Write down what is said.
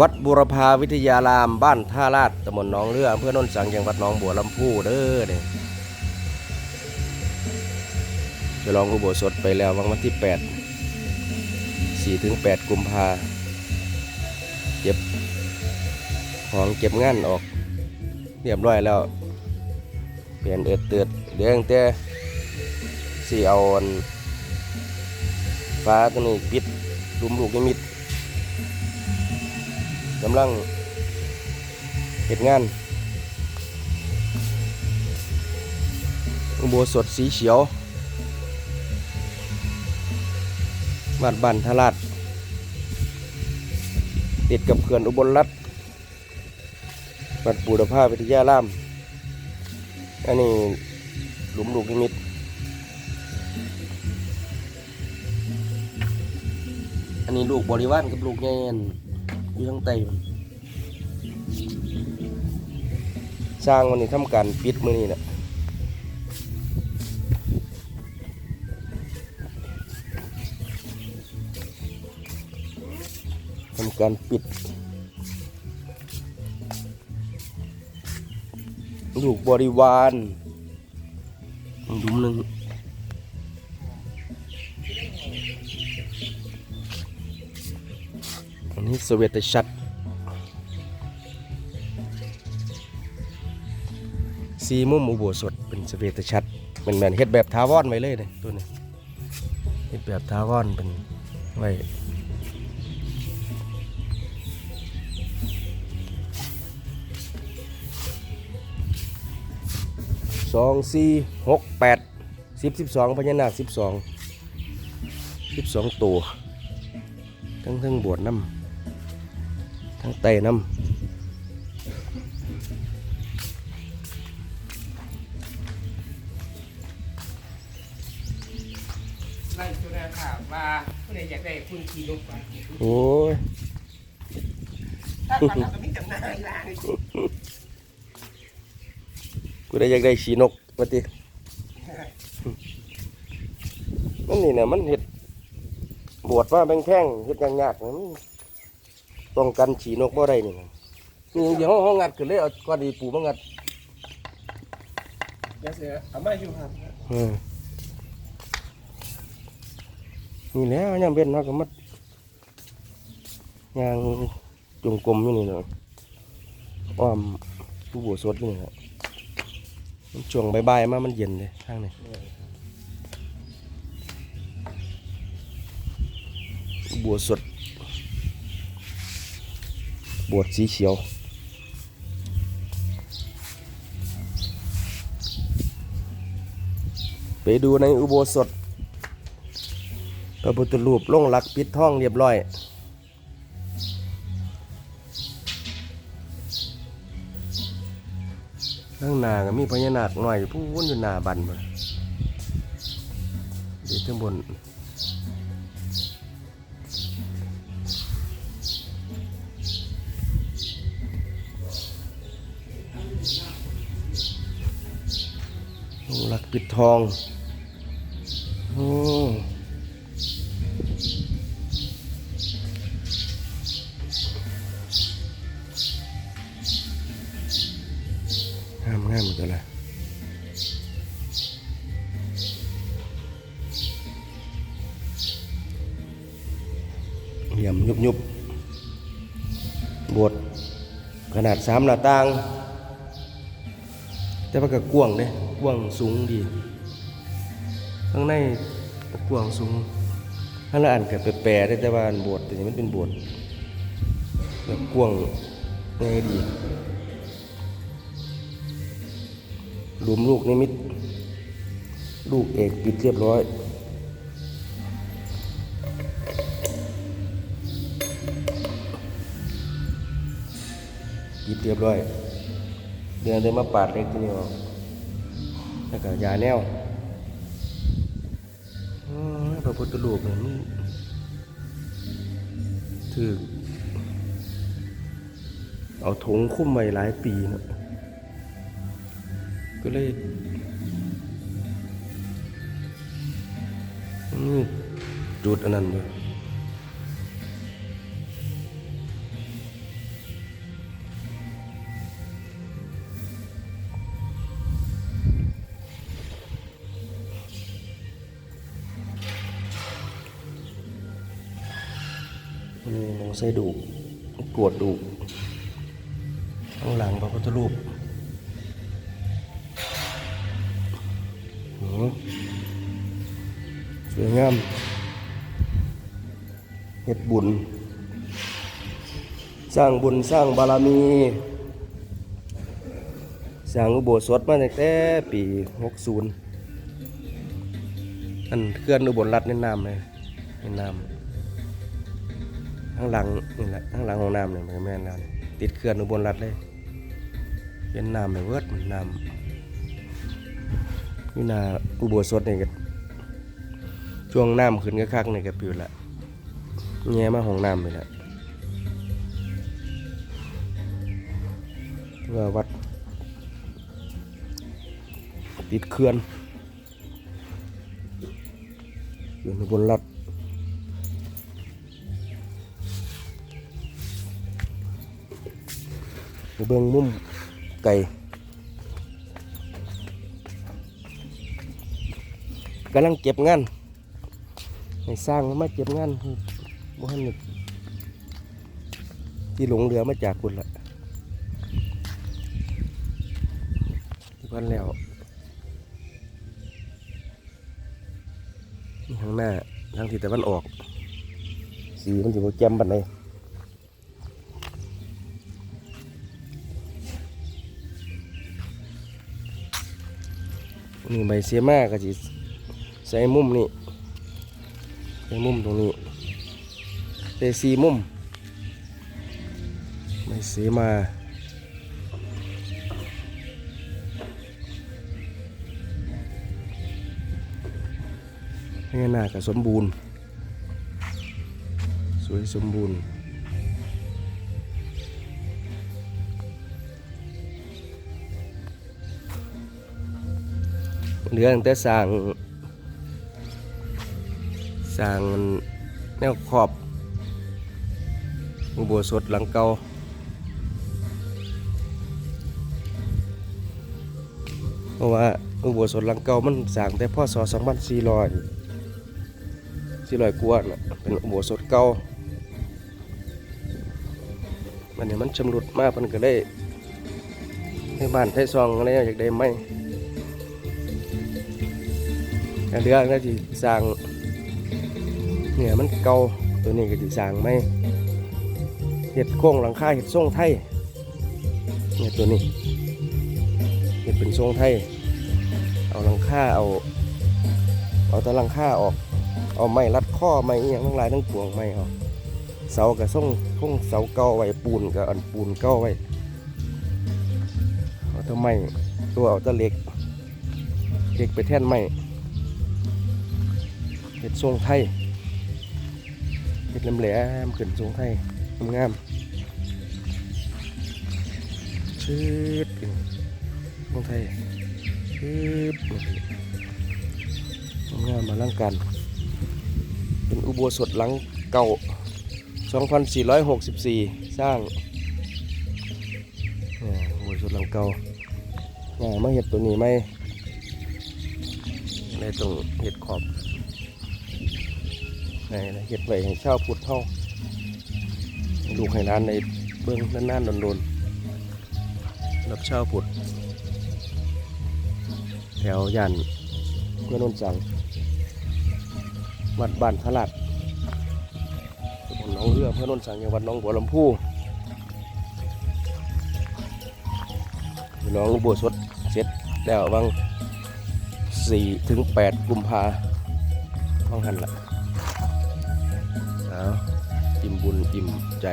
วัดบุรพาวิทยาราม บ้านท่าลาดตำบลหนองเรืออำเภอโนนสังจังหวัดหนองบัวลำพูเด้อเนี่ยจะลองอุโบสถไปแล้ววันวันที่ 8 4ถึง8กุมภาเก็บของเก็บงานออก เรียบร้อยแล้ว เปลี่ยนเอิดเตือดเดี๋ยวตั้งแต่สี่เอาอันฟ้าตัวนี้ปิดลุมลูกนิมิต กำลังเหตุงานอุโบสถสีเขียวบ้านบ้านทลาดติดกับเขื่อนอุบลรัฐวัดปูรพาวิทยาราม อันนี้หลุมลูกนิมิตอันนี้ลูกบริวารกับลูกแง่น อยู่ทั้งไตมันสร้างวันนี้ทำการปิดมือนี่แหละทำการปิด ลูกบริวารหลุมหนึ่ง อันนี้สเวตชัดสีมุมอุโบสถเป็นสเวตชัดเป็นแมนเฮ็ดแบบทาวอนไว้เลยเนี่ยตัวนี้เฮ็ดแบบทาวอนเป็นไว้สองสี่หกแปดสิบสิบสองพญานาคสิบสองสิบสองตัวทั้งทั้งบวชน้ำ ทั้งไตน้ไล่จุฬาข่าวว่าผู้ใดอยากได้คุณขี่นกไปำโอ้ยถ้าฟังแล้วก็มีจำหน่ายร้านกูได้อยากได้ชีนกปฏิมันนี่นะมันเห็ดบวชว่าแบงแพงเห็ดยางยากๆนะมัน ป้องกันฉีนกบ่ได้นี่นะนี่เดี๋ยวห้องงัดขึ้นเลยเอาก้อนดีปูมางัดเดี๋ยวเสือเอามาอยู่ครับเออนี่แหล้วยังเป็นเขาก็มัดยางจงกรมอยู่นี่เนาะอ้อมผู้บวชสดนี่นะมันช่วงบ่ายๆมามันเย็นเลยทางนี้บวชสด บวชสีเขียว ไปดูในอุโบสถพระพุทธรูปลงหลักปิดท่องเรียบร้อย ข้างหน้าก็มีพญานาคหน่อยผู้วนอยู่หน้าบันมาเดี๋ยวข้างบน หลักปิดทองโอ้งามงามเหมือนกันเลยเหลี่ยมยุบยุบบทขนาดสามหน้าต่าง แต่ว่าก็กว้างเด้กว้างสูงดีข้างในกว้างสูงข้างละอันก็แปรๆได้แต่ว่าอันบวชแต่นี่มันเป็นบวชแบบกว้างง่ายดีหลุมลูกนิมิต ลูกเอกปิดเรียบร้อยปิดเรียบร้อย เดินเดินมาปาดเล็กที่นี่ออกแล้วก็ยาแนวอพระพุทธรูปเนี่ยมันถือเอาถงคุ้มไว้หลายปีเนาะก็เลยนี่จุดอันนั้นอยู่ นี่ลงใส่ดูกกวดดูข้างหลังพระพุทธรูปสวยงามเฮ็ดบุญ สร้างบุญสร้างบารมี สร้างอุโบสถมาตั้งแต่ปี60อันเคลื่อนอุบลรัฐในน้ำเลยในน้ำ ข้างหลังนี่แหละข้างหลังของน้ำเนี่ยมันแม่นน้ำติดเคลื่อนอุบลรัฐเลยเป็นน้ำไปเวิร์ดมันน้ำนี่นาอุโบสถเนี่ก็ช่วงน้ำขึ้นก็คักๆนี่ยก็ปิวละแง่มาของน้ำไปละว่าวัด ติดเขื่อนอยู่ในบนรัด เบิ่งมุมไก่กำลังเก็บงานให้สร้างมาเก็บงานบ่ทันที่หลงเรือมาจากคุณละที่พันแล้วนี่ข้างหน้าทางทิศตะวันออก สีมันจะโปแจ่มบันได นี่ใบเสียมาก็จะใส่มุมนี่ใส่มุมตรงนี้เตสีมุมใบเสียมาพญานาคก็สมบูรณ์ สวยสมบูรณ์ เหลือตั้งแต่สร้างสร้างแนวขอบอุโบสถหลังเก่าเพราะว่าอุโบสถหลังเก่ามันสร้างแต่พศ2400สี่ร้อยกว่าน่ะเป็นอุโบสถเก่ามันเนี่ยมันชำรุดมากมันก็เลยในบ้านไทยซองอะไรอยากได้ไหม เดือก็ที่สร้างเนี่ยมันเก่าตัวนี้ก็ที่สร้างไหมเห็ดโค้งหลังคาเห็ดทรงไทยเนี่ยตัวนี้เห็ดเป็นทรงไทย เอาหลังคาเอา เอาตะลังคาออก เอาไม้รัดข้อไม้อย่างทั้งหลายทั้งปวงไม้เอาเสากับส่งคงเสาเก่าไว้ปูนกับอันปูนเก่าไว้เอาตะไม้ตัวเอาตะเหล็กเหล็กไปแท่นไม้ เห็ดทรงไทยเห็ดแหลมขึ้นทรงไทยงามชืดขึ้นทรงไทยชืดงามมาลังการเป็นอุโบสถหลังเก่า 2464 สร้างเนี่ยอุโบสถหลังเก่านี่มาเห็ดตัวนี้ไหมในตรงเห็ดขอบ ในเห็ดไว้ให้เช่าพุทธเท่าลูกให้ร้านในเบื้องนานๆโดนๆรับเช่าพุทธแถวย่านเพื่อนนนจังวัดบ้านพระลัดตำบลหนองเรือเพื่อนนสังจังวัดหนองบัวลำพูน้องอุโบสถเสร็จแล้ววังสี่ถึงแปดกุมภาพังหันละ อิ่มบุญอิ่มใจ